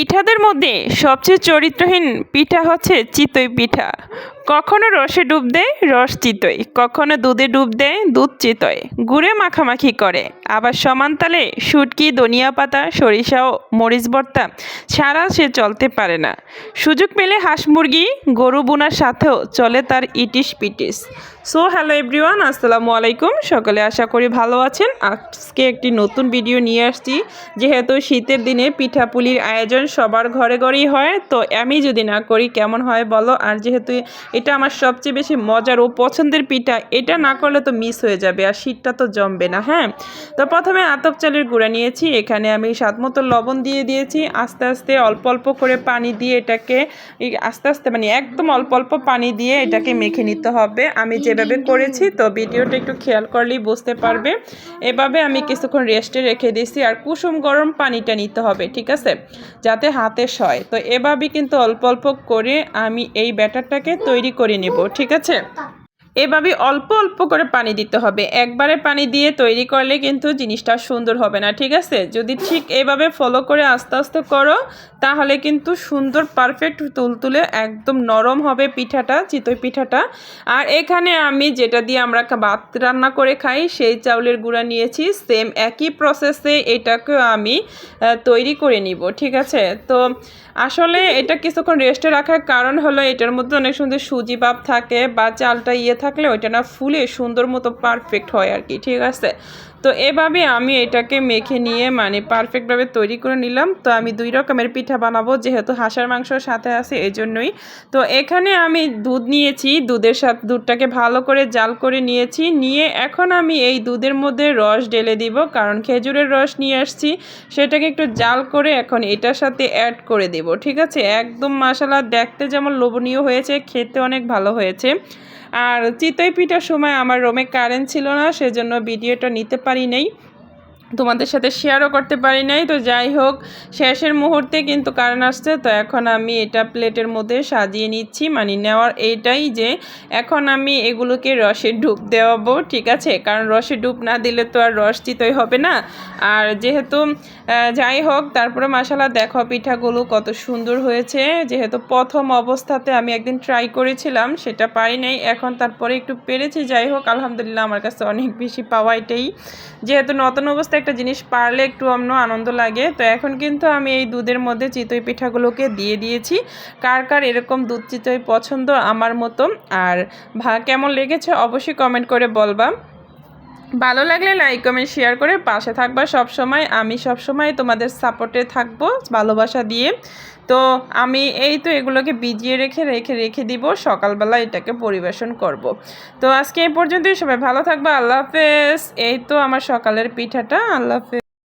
পিঠাদের মধ্যে সবচেয়ে চরিত্রহীন পিঠা হচ্ছে চিতই পিঠা। কখনো রসে ডুব দেয়, রস চিতই। কখনো দুধে ডুব দেয়, দুধ চিতই। গুড়ে মাখামাখি করে। আবার সমান তালে শুটকি, ধনিয়া পাতা, সরিষা ও মরিচ ভর্তা ছাড়া সে চলতে পারে না। সুযোগ পেলে হাঁস মুরগি গরু বোনার সাথেও চলে তার ইটিস পিটিস। সো, হ্যালো এভরিওয়ান, আসসালামু আলাইকুম। সকলে আশা করি ভালো আছেন। আজকে একটি নতুন ভিডিও নিয়ে আসছি। যেহেতু শীতের দিনে পিঠাপুলির আয়োজন সবার ঘরে ঘরেই হয়, তো আমি যদি না করি কেমন হয় বলো? আর যেহেতু এটা আমার সবচেয়ে বেশি মজার ও পছন্দের পিঠা। এটা না করলে তো মিস হয়ে যাবে আর শীতটা তো জমবে না হ্যাঁ? তো প্রথমে আতপ চালের গুঁড়া নিয়েছি, এখানে আমি স্বাদ মতো লবণ দিয়ে দিয়েছি। আস্তে আস্তে অল্প অল্প করে পানি দিয়ে এটাকে আস্তে আস্তে মানে একদম অল্প অল্প পানি দিয়ে এটাকে মেখে নিতে হবে। আমি যেভাবে করেছি তো ভিডিওটা একটু খেয়াল করলেই বুঝতে পারবে। এভাবে আমি কিছুক্ষণ রেস্টে রেখে দিয়েছি আর কুসুম গরম পানিটা নিতে হবে, ঠিক আছে? যাতে হাতে সয়। তো এভাবে কিন্তু অল্প অল্প করে আমি এই ব্যাটারটাকে তৈরি করে নেব ঠিক আছে? এভাবে অল্প অল্প করে পানি দিতে হবে। একবারে পানি দিয়ে তৈরি করলে কিন্তু জিনিসটা সুন্দর হবে না, ঠিক আছে? যদি ঠিক এভাবে ফলো করে আস্তে আস্তে করো, তাহলে কিন্তু সুন্দর পারফেক্ট তুলতুলে একদম নরম হবে পিঠাটা, চিতই পিঠাটা। আর এখানে আমি যেটা দিয়ে আমরা ভাত রান্না করে খাই, সেই চাউলের গুঁড়া নিয়েছি। সেম একই প্রসেসে এটাকেও আমি তৈরি করে নিব, ঠিক আছে? তো আসলে এটা কিছুক্ষণ রেস্টে রাখার কারণ হলো এটার মধ্যে অনেক সুন্দর সুজি ভাব থাকে বা চালটা ইয়ে থাকলে ওইটা না ফুলে সুন্দর মতো পারফেক্ট হয় আর কি ঠিক আছে? তো এভাবে আমি এটাকে মেখে নিয়ে মানে পারফেক্টভাবে তৈরি করে নিলাম। তো আমি দুই রকমের পিঠা বানাবো, যেহেতু হাঁসের মাংসর সাথে আছে এই জন্যই তো এখানে আমি দুধ নিয়েছি, দুধের সাথে, দুধটাকে ভালো করে জাল করে নিয়েছি। নিয়ে এখন আমি এই দুধের মধ্যে রস ঢেলে দিব, কারণ খেজুরের রস নিয়ে আসছি। সেটাকে একটু জাল করে এখন এটার সাথে অ্যাড করে দেব, ঠিক আছে? একদম মশালা দেখতে যেমন লোভনীয় হয়েছে, খেতে অনেক ভালো হয়েছে। আর চিতই পিঠার সময় আমার রোমে কারেন্ট ছিল না সেজন্য ভিডিওটা নিতে পারি নাই। তোমাদের সাথে শেয়ারও করতে পারি নাই। তো যাই হোক, শেষের মুহূর্তে কিন্তু কারণ আসছে, তো এখন আমি এটা প্লেটের মধ্যে সাজিয়ে নিচ্ছি। মানে নেওয়ার এইটাই যে, এখন আমি এগুলোকে রসে ডুব দেওয়াবো, ঠিক আছে? কারণ রসে ডুব না দিলে তো আর রস চিতই হবে না। আর যেহেতু যাই হোক, তারপরে মশালা দেখো পিঠাগুলো কত সুন্দর হয়েছে। যেহেতু প্রথম অবস্থাতে আমি একদিন ট্রাই করেছিলাম, সেটা পারি নাই। এখন তারপরে একটু পেরেছি। যাই হোক, আলহামদুলিল্লাহ আমার কাছে অনেক বেশি পাওয়া এটাই। যেহেতু নতুন অবস্থায় একটা জিনিস পারলে একটু অন্য আনন্দ লাগে। তো এখন কিন্তু আমি এই দুধের মধ্যে চিতই পিঠাগুলোকে দিয়ে দিয়েছি। কার কার এরকম দুধ চিতই পছন্দ আমার মতো? আর ভা কেমন লেগেছে অবশ্যই কমেন্ট করে বলবা। ভালো লাগলে লাইক কমেন্ট শেয়ার করে পাশে থাকবা। সব সময় আমি সব সময় তোমাদের সাপোর্টে থাকব ভালোবাসা দিয়ে। তো আমি এই তো এগুলোকে বিজিয়ে রেখে রেখে রেখে দিব। সকালবেলা এটাকে পরিবেশন করব। তো আজকে এই পর্যন্তই। সবাই ভালো থাকবা। আল্লাহ হাফেজ। এই তো আমার সকালের পিঠাটা। আল্লাহ